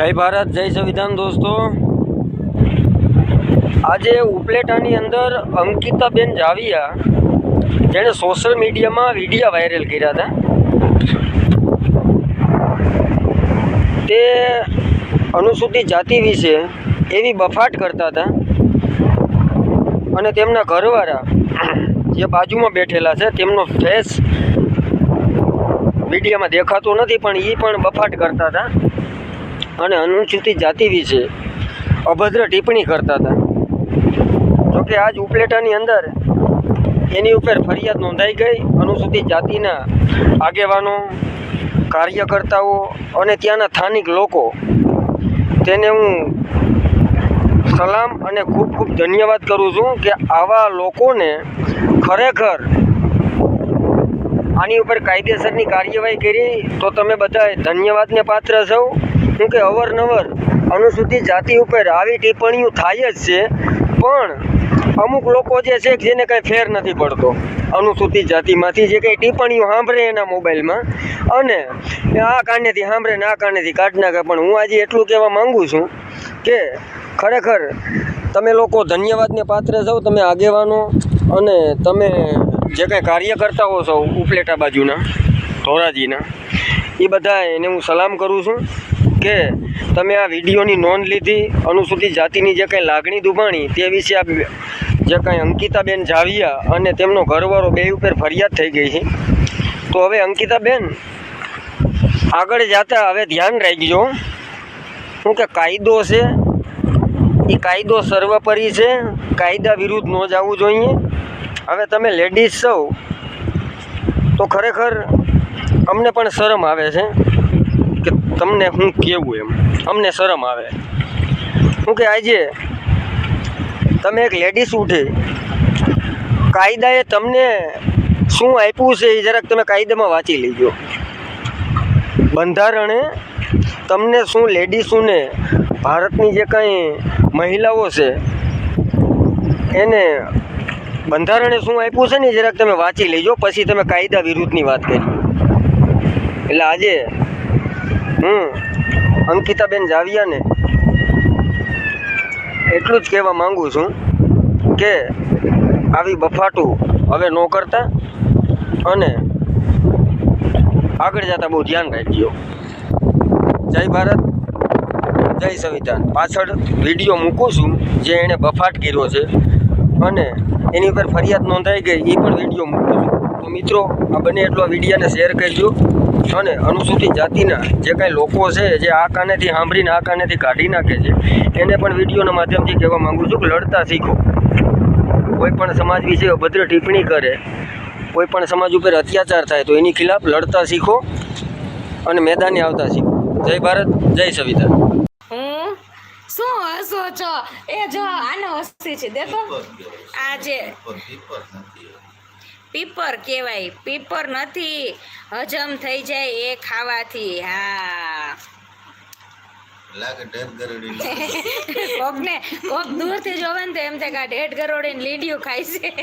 જય ભારત, જય સંવિધાન દોસ્તો. આજે ઉપલેટાની અંદર અંકિતાબેન જાવિયા, જેણે સોશિયલ મીડિયામાં વિડીયા વાયરલ કર્યા હતા. તે અનુસૂચિત જાતિ વિશે એવી બફાટ કરતા હતા અને તેમના ઘરવાળા જે બાજુમાં બેઠેલા છે, તેમનો ફેસ મીડિયામાં દેખાતો નથી, પણ એ પણ બફાટ કરતા હતા. અને અનુસૂચિત જાતિ વિશે અભદ્ર ટિપ્પણી કરતા હતા. જોકે આજ ઉપલેટાની અંદર એની ઉપર ફરિયાદ નોંધાઈ ગઈ. અનુસૂચિત જાતિના આગેવાનો, કાર્યકર્તાઓ અને ત્યાંના સ્થાનિક લોકો. તેને હું સલામ અને ખૂબ ખૂબ ધન્યવાદ કરું છું કે આવા લોકોને ખરેખર આની ઉપર કાયદેસરની કાર્યવાહી કરી. તો તમે બધા ધન્યવાદને પાત્ર છો. કેમ કે અવરનવર અનુસૂચિત જાતિ ઉપર આવી ટિપ્પણીઓ થાય જ છે, પણ અમુક લોકો જે છે જેને કાંઈ ફેર નથી પડતો. અનુસૂચિત જાતિમાંથી જે કંઈ ટિપ્પણીઓ સાંભળે એના મોબાઈલમાં. અને આ કારણેથી સાંભળે ને આ કારણેથી કાઢી નાખે. પણ હું આજે એટલું કહેવા માંગુ છું કે ખરેખર તમે લોકો ધન્યવાદને પાત્ર છો, તમે આગેવાનો અને તમે જે કાંઈ કાર્યકર્તાઓ છો ઉપલેટા બાજુના, ધોરાજીના, એ બધા એને હું સલામ કરું છું. કે તમે આ વિડીયોની નોંધ લીધી, અનુસૂચિત જાતિની જે કંઈ લાગણી દુભાણી તે વિશે આ જે કાંઈ અંકિતાબેન જાવિયા અને તેમનો ઘરવાળો બે ઉપર ફરિયાદ થઈ ગઈ છે. તો હવે અંકિતાબેન, આગળ જતા હવે ધ્યાન રાખજો. શું કે કાયદો છે? એ કાયદો સર્વોપરી છે, કાયદા વિરુદ્ધ ન જવું જોઈએ. હવે તમે લેડીઝ છો, તો ખરેખર અમને પણ શરમ આવે છે. તમને હું કેવું એમ? અમને શરમ આવે. શું કે આજે તમે એક લેડીઝ ઉઠે. કાયદાએ તમને શું આપ્યું છે એ જરાક તમે કાયદામાં વાંચી લેજો. બંધારણે તમને શું લેડીસોને ભારતની જે કાંઈ મહિલાઓ છે, એને બંધારણે શું આપ્યું છે ને જરાક તમે વાંચી લેજો, પછી તમે કાયદા વિરુદ્ધની વાત કરી એટલે આજે હું અંકિતાબેન જાવિયાને એટલું જ કહેવા માંગુ છું કે આવી બફાટું હવે ન કરતા અને આગળ જતાં બહુ ધ્યાન રાખજો. જય ભારત, જય સંવિધાન. પાછળ વીડિયો મૂકું છું જે એણે બફાટ કર્યો છે અને એની ઉપર ફરિયાદ નોંધાઈ ગઈ એ પણ વીડિયો મૂકું છું. તો મિત્રો, આ બને એટલો વિડીયાને શેર કરજો. અને અનુસૂચિત જાતિના જે કાંઈ લોકો છે જે આ કાનેથી સાંભળીને આ કાનેથી કાઢી નાખે છે એને પણ વિડીયોના માધ્યમથી કહેવા માગું છું કે લડતા શીખો. કોઈ પણ સમાજ વિશે અભદ્ર ટિપ્પણી કરે કોઈ પણ સમાજ ઉપર અત્યાચાર થાય તો એની ખિલાફ લડતા શીખો અને મેદાને આવતા શીખો. જય ભારત જય સવિતા. હું? શું હસો છો? એ જો આનો હસી છે દેખો. આ જે પીપર કહેવાય. પીપર નથી હજમ થઈ જાય એ ખાવાથી હા. કોકને કોક દૂરથી જોવે ને તો એમ થાય કે આ ઢેઢ ગરોડીને લીડિયું ખાય છે.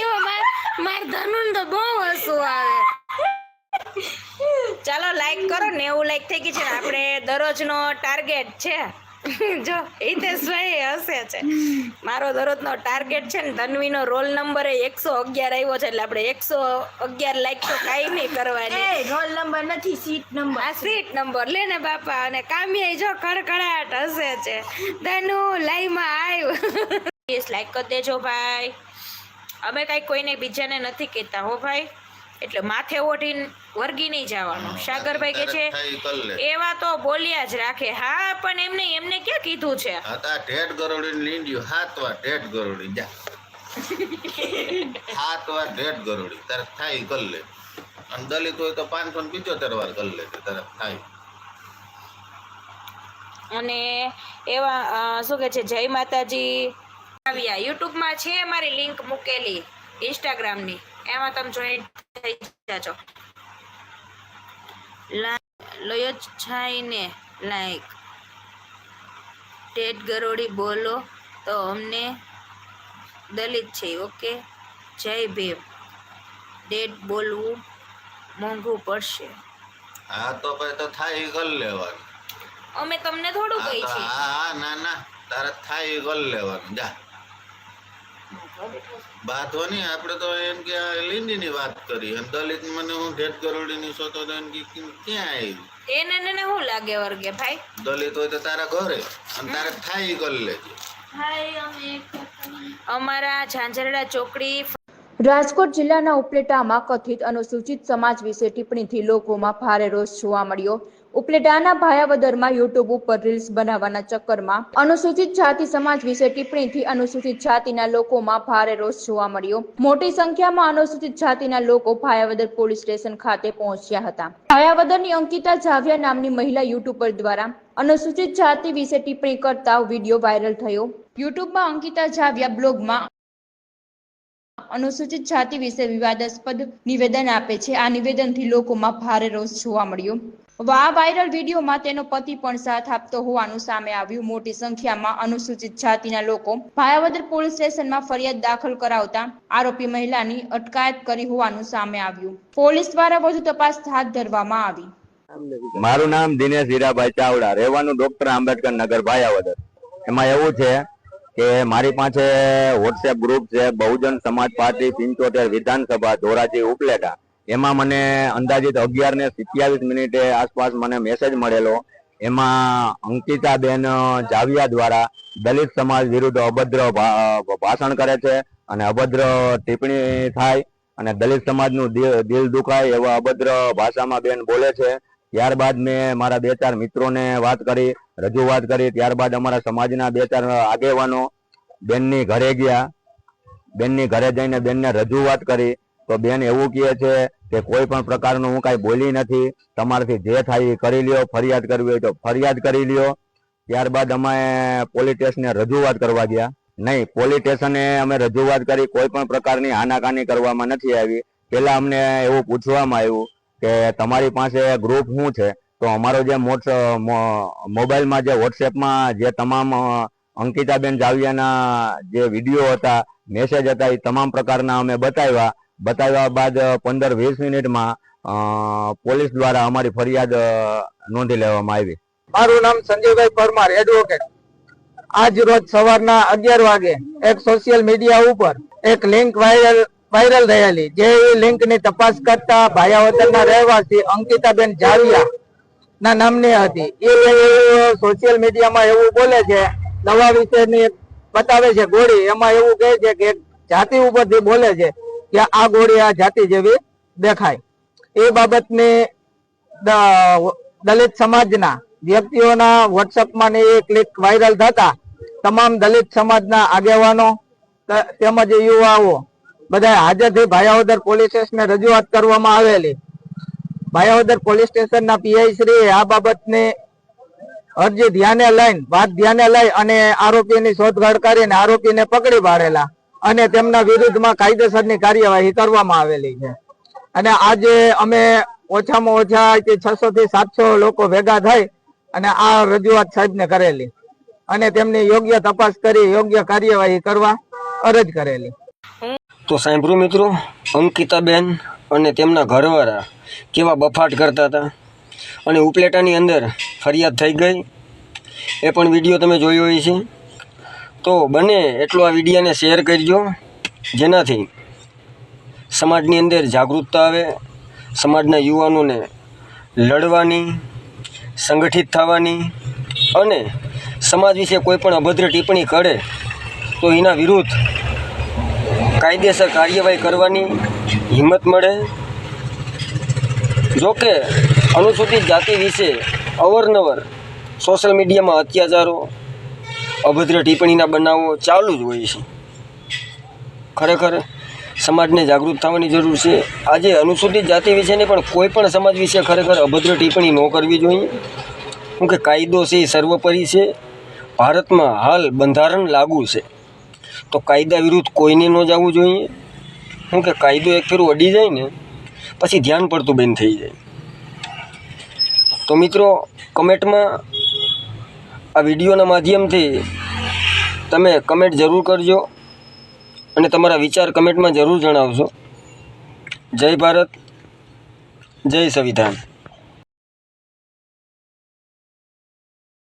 એવો માર માર ધનુન તો બહુ આવે. ચાલો લાઈક કરો નેવું લાઈક થઈ ગઈ છે ને આપણે દરરોજનો ટાર્ગેટ છે. જો હિતેશભાઈ હશે છે. મારો દરરોજનો ટાર્ગેટ છે ને તન્વીનો રોલ નંબર એ એકસો અગિયાર આવ્યો છે એટલે આપણે એકસો અગિયાર લાઈક તો કાંઈ નહીં કરવાની. એ રોલ નંબર નથી સીટ નંબર આ સીટ નંબર લે ને બાપા અને કામ્યાય જો કડકડાટ હશે છે. ધનુ લાઈમાં આવ્યું લાઈક કરી દેજો ભાઈ. અમે કાંઈ કોઈને બીજાને નથી કહેતા હો ભાઈ. એટલે માથે ઓઢીને વર્ગી નહીં જવાનું. સાગરભાઈ કે છે એવા તો બોલ્યા જ રાખે. હા પણ એમને એમને ક્યાં કીધું છે? હતા ઢેઢ ગરોડી લીંડ્યું. હાથ વાર ઢેઢ ગરોડી જા. હાથ વાર ઢેઢ ગરોડી તારે થાય કર લે અને દલિત હોય તો પાંચસો ને પિચોતેર વાર કર લે તારે થાય. અને એવા શું કે છે જય માતાજી આવ્યા. યુટ્યુબમાં છે મારી લિંક મૂકેલી ઇન્સ્ટાગ્રામની. એમાં તમે જોઈન થઈ જાજો. લયો છાઈને લાઈક ટેટ ગરોડી બોલો તો અમને દલિત છે ઓકે? જય ભીમ. ડેટ બોલવું મોંઘું પડશે. હા તો પછી તો થાય ગલ લેવાનું. અમે તમને થોડું કહી છે હા હા ના ના તારે થાય ગલ લેવાનું. જા. નહીં આપણે તો એમ કે આ લીંડીની વાત કરી. અને દલિત મને હું ઢેટ ગરોડીની સોતો તો એમ કે ક્યાં આવી? એને ને ને શું લાગે વર્ગે ભાઈ? દલિત હોય તો તારા ઘરે અને તારે થાય કરી લેજે અમારા ઝાંઝરડા ચોકડી રાજકોટ જિલ્લાના ઉપલેટામાં કથિત અનુસૂચિત સમાજ વિશે ટિપ્પણીથી લોકોમાં ભારે રોષ જોવા મળ્યો. ઉપલેટાના ભાયાવદરમાં યુટ્યુબ ઉપર રીલ્સ બનાવવાના ચક્કરમાં અનુસૂચિત જાતિ સમાજ વિશે ટિપ્પણીથી અનુસૂચિત જાતિના લોકોમાં ભારે રોષ જોવા મળ્યો. મોટી સંખ્યામાં અનુસૂચિત જાતિના લોકો ભાયાવદર પોલીસ સ્ટેશન ખાતે પહોંચ્યા હતા. ભાયાવદરની અંકિતા જાવિયા નામની મહિલા યુટ્યુબર દ્વારા અનુસૂચિત જાતિ વિશે ટિપ્પણી કરતા વીડિયો વાયરલ થયો. યુટ્યુબમાં અંકિતા જાવિયા બ્લોગમાં અનુસૂચિત જાતિ વિશે વિવાદાસ્પદ નિવેદન આપે છે. આ નિવેદનથી લોકોમાં ભારે રોષ જોવા મળ્યો. આ વાયરલ વિડીયોમાં તેનો પતિ પણ સાથ આપતો હોવાનું સામે આવ્યું. મોટી સંખ્યામાં અનુસૂચિત જાતિના લોકો ભાયાવદર પોલીસ સ્ટેશનમાં ફરિયાદ દાખલ કરાવતા આરોપી મહિલાની અટકાયત કરી હોવાનું સામે આવ્યું. પોલીસ દ્વારા વધુ તપાસ હાથ ધરવામાં આવી. મારું નામ દિનેશ હીરાભાઈ ચાવડા, રહેવાનું ડોક્ટર આંબેડકર નગર, ભાયાવદર. એમાં એવું છે કે મારી પાસે વોટ્સએપ ગ્રુપ છે, બહુજન સમાજ પાર્ટી પિંચોતેર વિધાનસભા, ધોરાજી ઉપલેટા. એમાં મને અંદાજિત અગિયાર ને સિત્યાવીસ મિનિટે આસપાસ મને મેસેજ મળેલો. એમાં અંકિતાબેન જાવિયા દ્વારા દલિત સમાજ વિરુદ્ધ અભદ્ર ભાષણ કરે છે અને અભદ્ર ટિપ્પણી થાય અને દલિત સમાજનું દિલ દુખાય એવા અભદ્ર ભાષામાં બેન બોલે છે. ત્યારબાદ મેં મારા બે ચાર મિત્રોને વાત કરી, રજૂઆત કરી. ત્યારબાદ અમારા સમાજના બે ચાર આગેવાનો બેનની ઘરે ગયા. બેનની ઘરે જઈને બેનને રજૂઆત કરી. તો બેન એવું કહે છે કે કોઈ પણ પ્રકારનું હું કાંઈ બોલી નથી, તમારાથી જે થાય એ કરી લ્યો, ફરિયાદ કરવી હોય તો ફરિયાદ કરી લ્યો. ત્યારબાદ અમે પોલીસ રજૂઆત કરવા ગયા. નહીં, પોલીસ અમે રજૂઆત કરી, કોઈ પણ પ્રકારની આનાકાની કરવામાં નથી આવી. પહેલાં અમને એવું પૂછવામાં આવ્યું કે તમારી પાસે ગ્રુપ શું છે? તો અમારો જે મોબાઈલમાં જે વોટ્સએપમાં જે તમામ અંકિતાબેન જાવિયાના જે વીડિયો હતા મેસેજ હતા, એ તમામ પ્રકારના અમે બતાવ્યા. બતાવ્યા બાદ પંદર વીસ મિનિટમાં પોલીસ દ્વારા અમારી ફરિયાદ નોંધી લેવામાં આવી. મારું નામ સંજયભાઈ પરમાર એડવોકેટ આજ રોજ સવારના અગિયાર વાગે એક સોશિયલ મીડિયા ઉપર એક લિંક વાયરલ વાયરલ થયેલી જે લિંકની તપાસ કરતા ભાયાવદરના રહેવાસી અંકિતાબેન જાવિયા ના નામની હતી. એ સોશિયલ મીડિયામાં એવું બોલે છે, દવા વિશેની બતાવે છે ગોળી. એમાં એવું કહે છે કે જાતિ ઉપરથી બોલે છે કે આ ગોળી આ જાતિ જેવી દેખાય. એ બાબતની દલિત સમાજના વ્યક્તિઓના વોટ્સઅપમાં ને એ ક્લિક વાયરલ થતા તમામ દલિત સમાજના આગેવાનો તેમજ યુવાઓ બધા હાજર થઈ ભાયાવદર પોલીસ સ્ટેશને રજૂઆત કરવામાં આવેલી. ભાયાવદર પોલીસ સ્ટેશનના પીઆઈ શ્રી આ બાબતને અરજી ધ્યાને લઈને, વાત ધ્યાને લઈ અને આરોપીની શોધખોળ કરીને આરોપીને પકડી પાડેલા. અને તેમના વિરુદ્ધમાં કાયદેસરની કાર્યવાહી કરવામાં આવેલી છે. અને આજે અમે ઓછામાં ઓછા કે છસો થી સાતસો લોકો ભેગા થઈ અને આ રજૂઆત સાહેબને કરેલી. અને તેમની યોગ્ય તપાસ કરી, યોગ્ય કાર્યવાહી કરવા અરજ કરેલી. તો સાંભળું મિત્રો, અંકિતાબેન અને તેમના ઘરવાળા કેવા બફાટ કરતા હતા. અને ઉપલેટાની અંદર ફરિયાદ થઈ ગઈ. એ પણ વીડિયો તમે જોયો હોય છે તો બને એટલો આ વિડીયાને શેર કરજો, જેનાથી સમાજની અંદર જાગૃતતા આવે, સમાજના યુવાનોને લડવાની, સંગઠિત થવાની અને સમાજ વિશે કોઈ પણ અભદ્ર ટિપ્પણી કરે, તો એના વિરુદ્ધ કાયદેસર કાર્યવાહી કરવાની હિંમત મળે. જોકે અનુસૂચિત જાતિ વિશે અવરનવર સોશિયલ મીડિયામાં અત્યાચારો અભદ્ર ટિપ્પણીના બનાવો ચાલુ જ હોય છે. ખરેખર સમાજને જાગૃત થવાની જરૂર છે. આજે અનુસૂચિત જાતિ વિશેની પણ કોઈ પણ સમાજ વિશે ખરેખર અભદ્ર ટિપ્પણી ન કરવી જોઈએ. કેમ કે કાયદો છે એ સર્વોપરી છે. ભારતમાં હાલ બંધારણ લાગુ છે. તો કાયદા વિરુદ્ધ કોઈને ન જવું જોઈએ? શું કે કાયદો એક ફેરું અડી જાય ને, પછી ધ્યાન પડતું બંધ થઈ જાય. તો મિત્રો, કમેન્ટમાં આ વિડીયોના માધ્યમથી તમે કમેન્ટ જરૂર કરજો અને તમારા વિચાર કમેન્ટમાં જરૂર જણાવજો. જય ભારત, જય સંવિધાન.